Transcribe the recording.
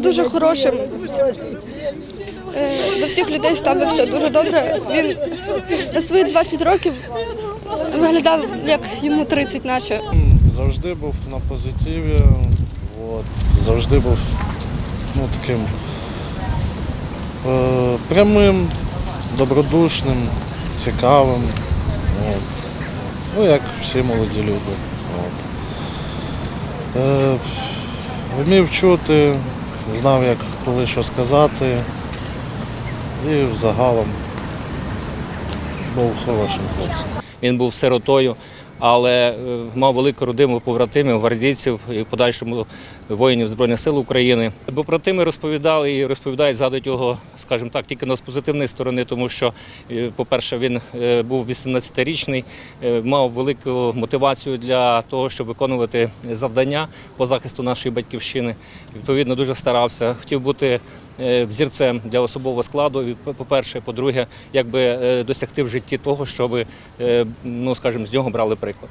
дуже хорошим. Е, До всіх людей ставився дуже добре. Він на свої 20 років виглядав як йому 30 наче. Завжди був на позитиві, от, завжди був ну, таким е, прямим, добродушним, цікавим. От. Ну, як всі молоді люди. От. Е, вмів чути, знав, як коли що сказати. І взагалом був хорошим хлопцем. Він був сиротою, але е, мав велику родину побратимів, гвардійців і в подальшому воїнів Збройних сил України. Побратими розповідали і розповідають, згадують його, скажімо так, тільки з позитивної сторони, тому що, е, по-перше, він е, був 18-річний, е, мав велику мотивацію для того, щоб виконувати завдання по захисту нашої батьківщини. Відповідно, дуже старався, хотів бути взірцем для особового складу. І, По-перше, по-друге, якби би досягти в житті того, щоб, е, ну скажімо, з нього брали приклад.